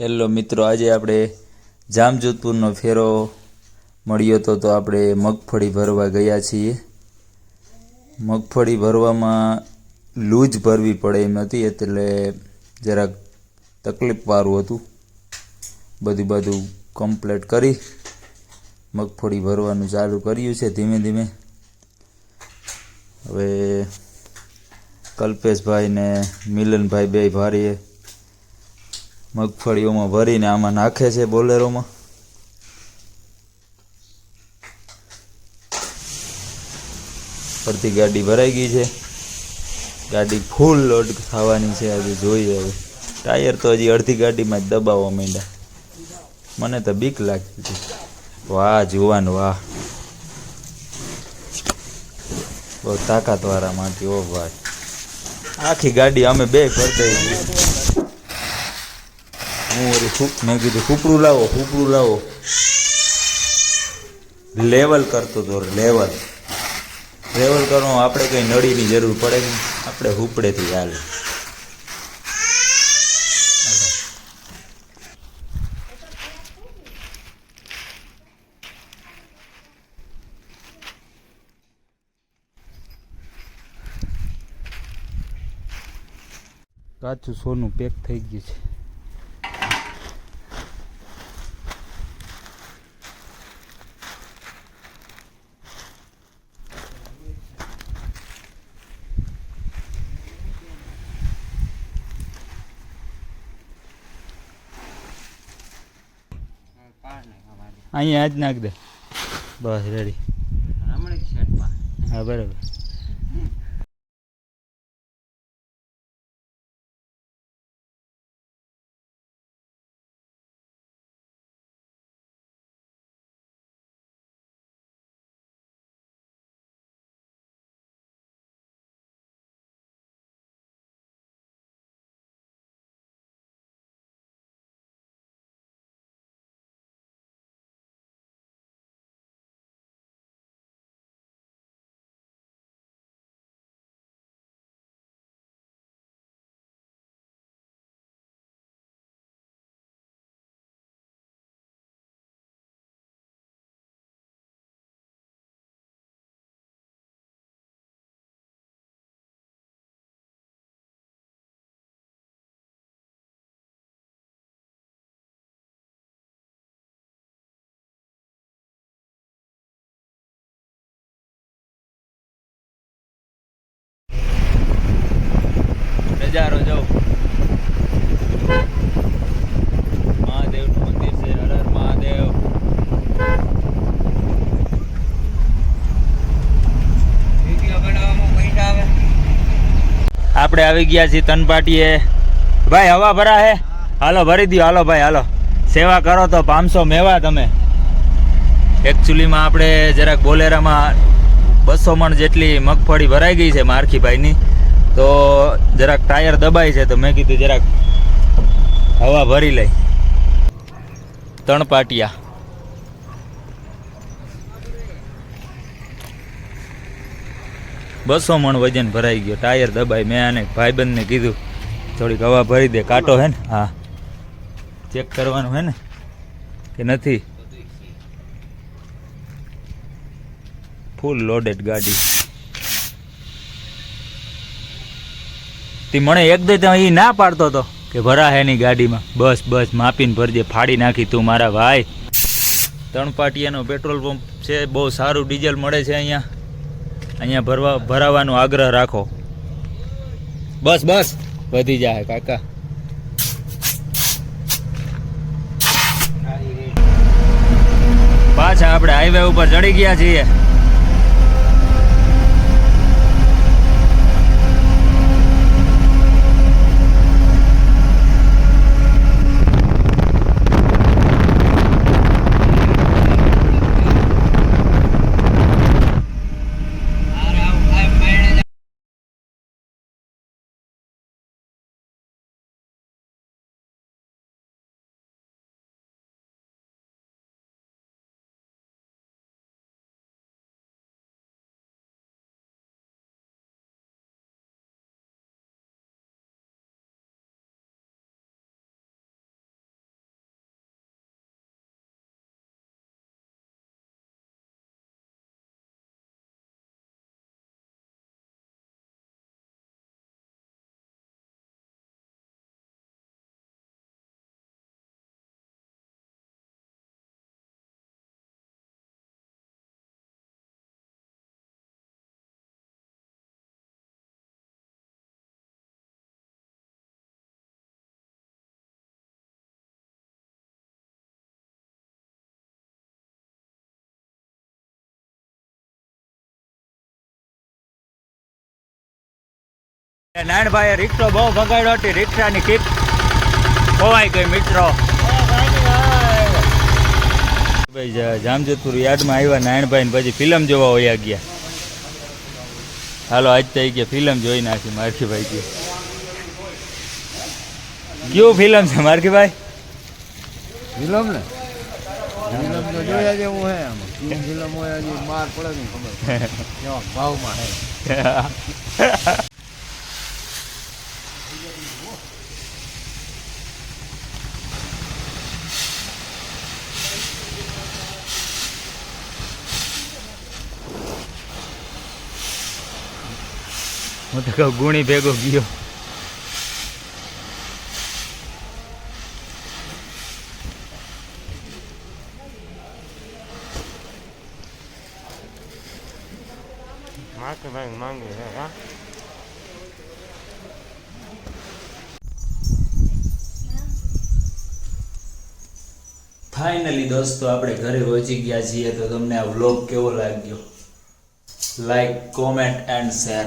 Hello મિત્રો, આજે આપણે જામજોધપુરનો ફેરો મળ્યો હતો તો આપણે મગફળી ભરવા ગયા છીએ. મગફળી ભરવામાં લૂજ ભરવી પડે એમ હતી, એટલે જરાક તકલીફવાળું હતું. બધું બધું કમ્પ્લીટ કરી મગફળી ભરવાનું ચાલુ કર્યું છે ધીમે ધીમે. હવે કલ્પેશભાઈ ને મિલનભાઈ બે ભારીએ મગફળીઓમાં ભરીને આમાં નાખે છે બોલેરોમાં. અડધી ગાડી ભરાઈ ગઈ છે. ગાડી ફૂલ લોડ થવાની છે આજે જોઈએ હવે. ટાયર તો હજી અડધી ગાડીમાં જ દબાવવા માંડ્યા. મને તો બીક લાગતી હતી વાહ, જુવાન, વાહ. બહુ તાકાતવાળા માટી, ઓ ભાઈ. આખી ગાડી અમે બે ફરતા હું ઓલી ફૂક મેં કીધું ફૂપડું લાવો ફૂપડું લાવો. લેવલ કરતો હતો લેવલ લેવલ કરો આપણે કંઈ નળીની જરૂર પડે નહીં. આપણે હુપડેથી હાલે. કાચું સોનું પેક થઈ ગયું છે. અહીંયા જ નાખ દે. બસ રેડી હા બરાબર. આપણે આવી ગયા છીએ તનપાટીએ. ભાઈ, હવા ભરા હે? હાલો, ભરી દો હાલો, ભાઈ, હાલો. સેવા કરો તો પાંચસો મેવા તમે. એકચ્યુઅલીમાં આપણે જરાક બોલેરામાં બસો મણ જેટલી મગફળી ભરાઈ ગઈ છે મારખીભાઈની. તો જરાક ટાયર દબાય છે તો મેં કીધું જરાક હવા ભરી લઈ. ત્રણ બસો મણ વજન ભરાઈ ગયો. ટાયર દબાઈ. મેં આને ભાઈબંધને કીધું, થોડીક હવા ભરી દે, કાંટો હે ને? હા. ચેક કરવાનું હે ને? કે નથી. ફૂલ લોડેડ ગાડી. તે મને એક દે એ ના પાડતો હતો કે ભરા હે ની ગાડીમાં. બસ બસ, માપીને ભરજે, ફાડી નાખી તું મારા ભાઈ. ત્રણ પાટિયાનો પેટ્રોલ પંપ છે, બહુ સારું ડીઝલ મળે છે અહીંયા. અહીંયા ભરવા ભરાવાનો આગ્રહ રાખો. બસ બસ. વધી જાય કાકા. પાછા આપણે હાઈવે ઉપર ચડી ગયા છીએ. નાનભાઈએ રિક્ષો બહુ બગાડ્યો હતી રિક્ષાની કિક ખોવાઈ ગઈ મિત્રો. ભાઈ જામજોધપુર યાર્ડમાં આવ્યા નારાયણભાઈ પછી ફિલ્મ જોવા હોય ગયા. હાલો આજ થઈ ગયા ફિલ્મ જોઈ નાખી મારખીભાઈ કે કયું ફિલ્મ છે મારખીભાઈ ફિલ્મ ને? ફિલ્મ તો જોયા જેવું હે આમાં. ફિલ્મ હોય માર પડે નહીં ખબર. ભાવમાં હે. હું તો કહું ગુણી ભેગો ગયો. માકે ભાઈ માંગે હે હા? ફાઇનલી દોસ્તો આપણે ઘરે પહોંચી ગયા છીએ તો તમને આ વ્લોગ કેવો લાગ્યો? Like comment and share